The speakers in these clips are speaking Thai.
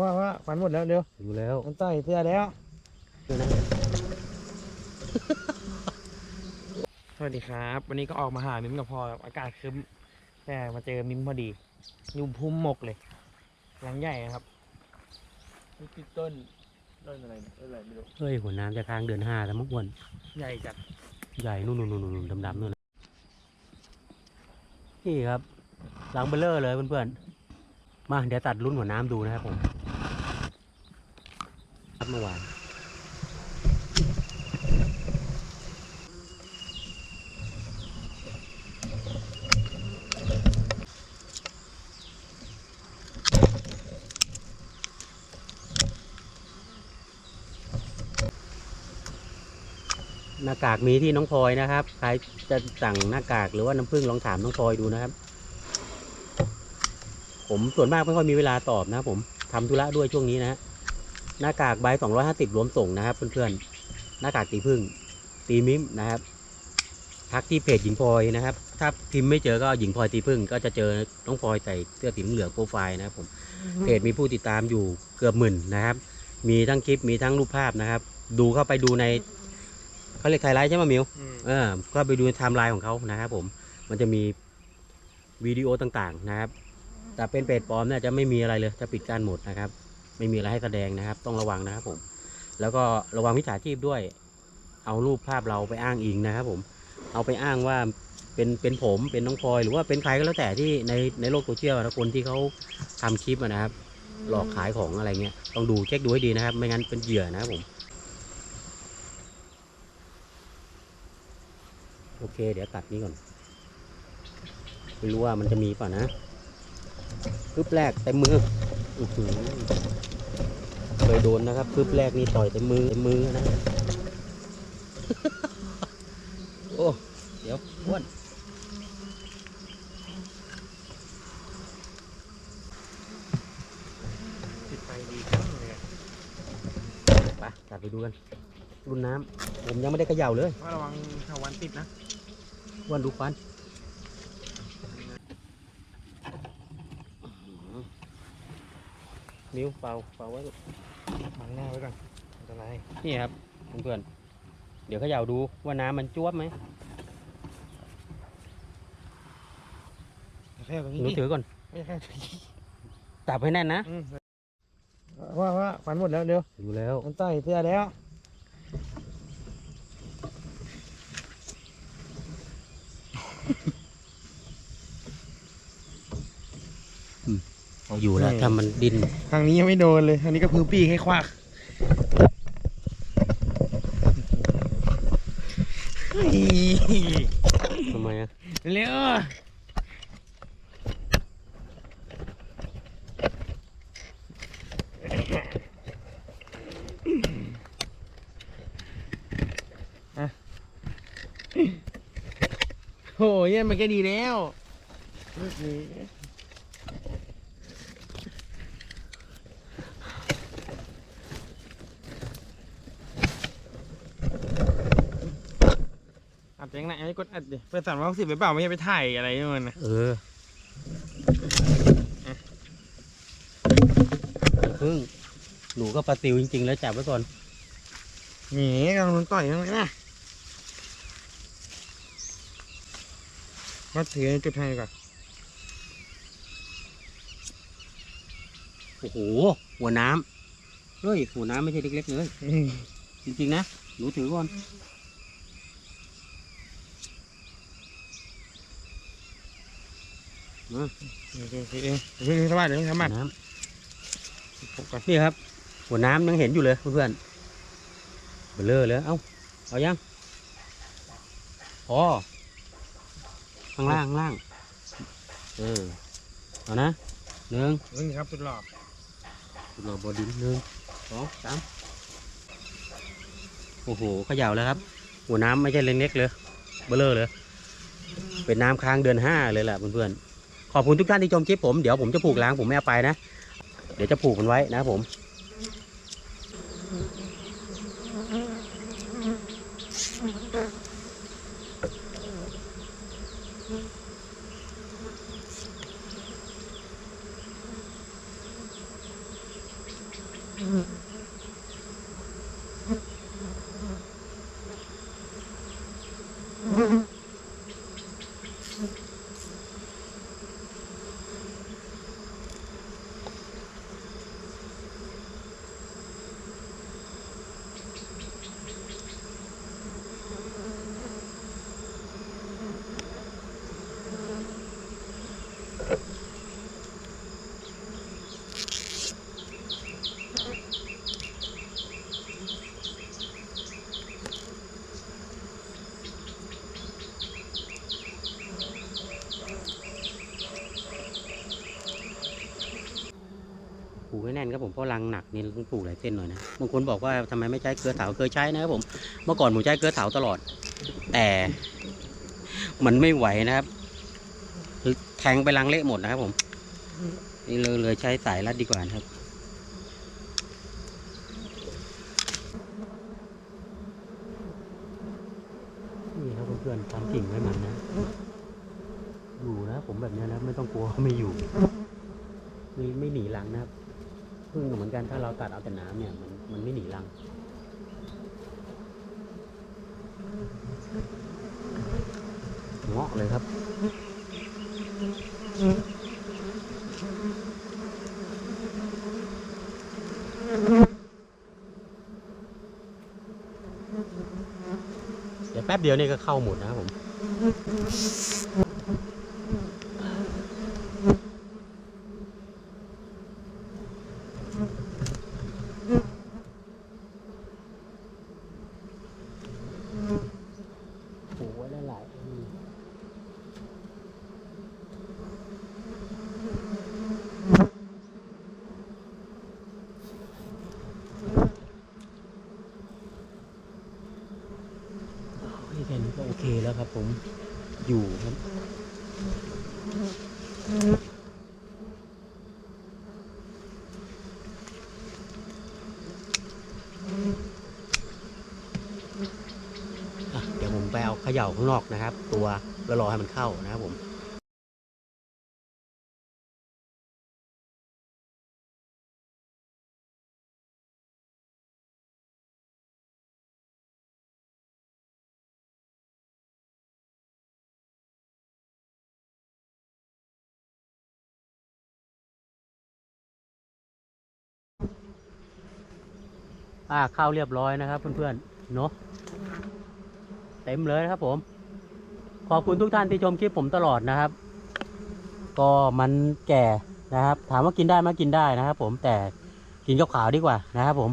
ว่าว่าฝันหมดแล้วเร็วดูแล้วมันต่อยเสื้อแล้วดูนะสวัสดีครับ วันนี้ก็ออกมาหามิมกับพออากาศครึ้มแต่มาเจอมิมพอดีอยู่พุ่มหมกเลยหลังใหญ่นะครับนี่ต้นต้นอะไรต้นอะไรไม่รู้เฮ้ยหัวน้ำจะค้างเดือนห้าแล้วมั้งอ้วนใหญ่จัดใหญ่นู่นนู่นนู่นนู่นดำๆนู่นน่ะนี่ครับหลังเบลเลอร์เลยเพื่อนๆ มาเดี๋ยวตัดรุ่นหัวน้ำดูนะครับผมครับเมื่อวานหน้ากากมีที่น้องพลอยนะครับ ใครจะสั่งหน้ากากหรือว่าน้ำผึ้งลองถามน้องพลอยดูนะครับ ผมส่วนมากไม่ค่อยมีเวลาตอบนะครับผมทำธุระด้วยช่วงนี้นะฮะหน้ากากใบสองร้อยห้าสิบรวมส่งนะครับเพื่อนๆหน้ากากตีพึ่ง ตีมิมนะครับทักที่เพจหญิงพลอยนะครับ ถ้าพิมพ์ไม่เจอก็หญิงพลอยตีพึ่ง ก็จะเจอน้องพลอยใส่เสื้อสีเหลืองโปรไฟล์นะครับผมเพจมีผู้ติดตามอยู่เกือบหมื่นนะครับ มีทั้งคลิปมีทั้งรูปภาพนะครับ ดูเข้าไปดูในเขาเรียกไฮไลท์ใช่ไหมมิวอืมเออก็ไปดูไทม์ไลน์ของเขานะครับ ผม มันจะมีวิดีโอต่างๆนะครับ แต่เป็นเพจปลอมเนี่ยจะไม่มีอะไรเลยจะปิดการหมดนะครับ ไม่มีอะไรให้แสดงนะครับ ต้องระวังนะครับผม แล้วก็ระวังมิจฉาชีพด้วย เอารูปภาพเราไปอ้างอิงนะครับ ผม เอาไปอ้างว่าเป็นเป็นผมเป็นน้องพลอยหรือว่าเป็นใครก็แล้วแต่ที่ในในโลกโซเชียลนะคนที่เขาทำคลิปนะครับ หลอกขายของอะไรเงี้ยต้องดูเช็คดูให้ดีนะครับ ไม่งั้นเป็นเหยื่อนะครับผมโอเค เดี๋ยวตัดนี้ก่อนไม่รู้ว่ามันจะมีเปล่ะนะ คืบแรกเต็มมืออื้อหือเคยโดนนะครับคืบแรกนี่ต่อยเต็มมือเต็มมือนะโอ้เดี๋ยวอ้วนติดไฟดีจังเลยอะไปตัดไปดูกันรุ่นน้ำผมยังไม่ได้เขย่าเลยว่าระวังชาววันติดนะอ้วนดูฟัน นิ้วเปล่าเปล่าไว้ลูกบังหน้าไว้ก่อนอันตรายนี่ครับเพื่อนๆเดี๋ยวเขย่าดูว่าน้ำมันจ้วบไหมแค่ตรงนี้หนูดิถือก่อนไม่ใช่จับให้แน่นนะอืมว่าว่าฝันหมดแล้วเร็วดูแล้วมันต่อยเสื้อแล้ว อยู่แล้วถ้ามันดินทางนี้ยังไม่โดนเลยทางนี้ก็พื้นปีกให้ควักเฮ้ยทำไมอะเร็วอะโอ้ยเย็นมันก็ดีแล้ว ลูกนี้อัดยังไงไอ้กดอัดดิเปิดสั่นว่าสิบไปเปล่าไม่ใช่ไปถ่ายอะไรมันนะเออพึ่งหนูก็ปลาติวจริง ๆ แล้วจับไว้ก่อนหนีกำลังต่อยยังไงนะมาถือจุดให้ก่อนโอ้โหหัวน้ำเฮ้ยหัวน้ำไม่ใช่เล็กๆเลยอืมจริง ๆ นะ หนูถือก่อน โอ เคโอเคเองเพิ่งสบายเดี๋ยวสบายน้พบกันำนี่ครับ หัวน้ำยังเห็นอยู่เลยเพื่อนๆเบลอเลยเอ้าเอายังพอข้างล่างข้างล่างเออเอานะหนึ่งนี่งครับสุดหล่อรอบอดินหนึ่งสองสามโอ้โหเขย่าแล้วครับ หัวน้ำไม่ใช่เล็กๆเลยเบลอเลยเป็นน้ำค้างเดือนห้าเลยแหละเพื่อนๆ ขอบคุณทุกท่านที่ชมคลิปผม เดี๋ยวผมจะผูกล้างผมไม่เอาไปนะ เดี๋ยวจะผูกมันไว้นะผมอืม ให้แน่นครับผมเพราะรังหนักนี่ต้องผูกหลายเส้นหน่อยนะบางคนบอกว่าทำไมไม่ใช้เกลือเถาเคยใช้นะครับผมเมื่อก่อนผมใช้เกลือเถาตลอด แต่มันไม่ไหวนะครับ แทงไปรังเละหมดนะครับผมนี่เลยเลยใช้สายรัดดีกว่านะครับนี่ครับเพื่อนๆทำกิ่งไว้มันนะอยู่นะผมแบบนี้นะไม่ต้องกลัวไม่อยู่ไม่ไม่หนีรังนะครับ พึ่งเหมือนกันถ้าเราตัดเอาแต่น้ำเนี่ยมันมันไม่หนีรังเงาะเลยครับเดี๋ยวแป๊บเดียวนี่ก็เข้าหมดนะครับผม โอ้โหได้หลายอันโอ้ยแค่นี้ก็โอเคแล้วครับผม อยู่ครับ อะเดี๋ยวผมไปเอาเข ย่าข้างนอกนะครับ ตัวแล้วรอให้มันเข้านะครับผมอ่าเข้าเรียบร้อยนะครับเพื่อนๆเนาะ เต็มเลยนะครับผม ขอบคุณทุกท่านที่ชมคลิปผมตลอดนะครับ ก็มันแก่นะครับ ถามว่ากินได้ไหมกินได้นะครับ ผมแต่กินกับขาวดีกว่านะครับ ผม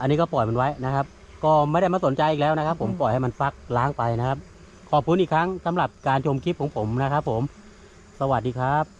อันนี้ก็ปล่อยมันไว้นะครับ ก็ไม่ได้มาสนใจอีกแล้วนะครับ ผมปล่อยให้มันฟักล้างไปนะครับ ขอบคุณอีกครั้งสำหรับการชมคลิปของผมนะครับ ผม สวัสดีครับ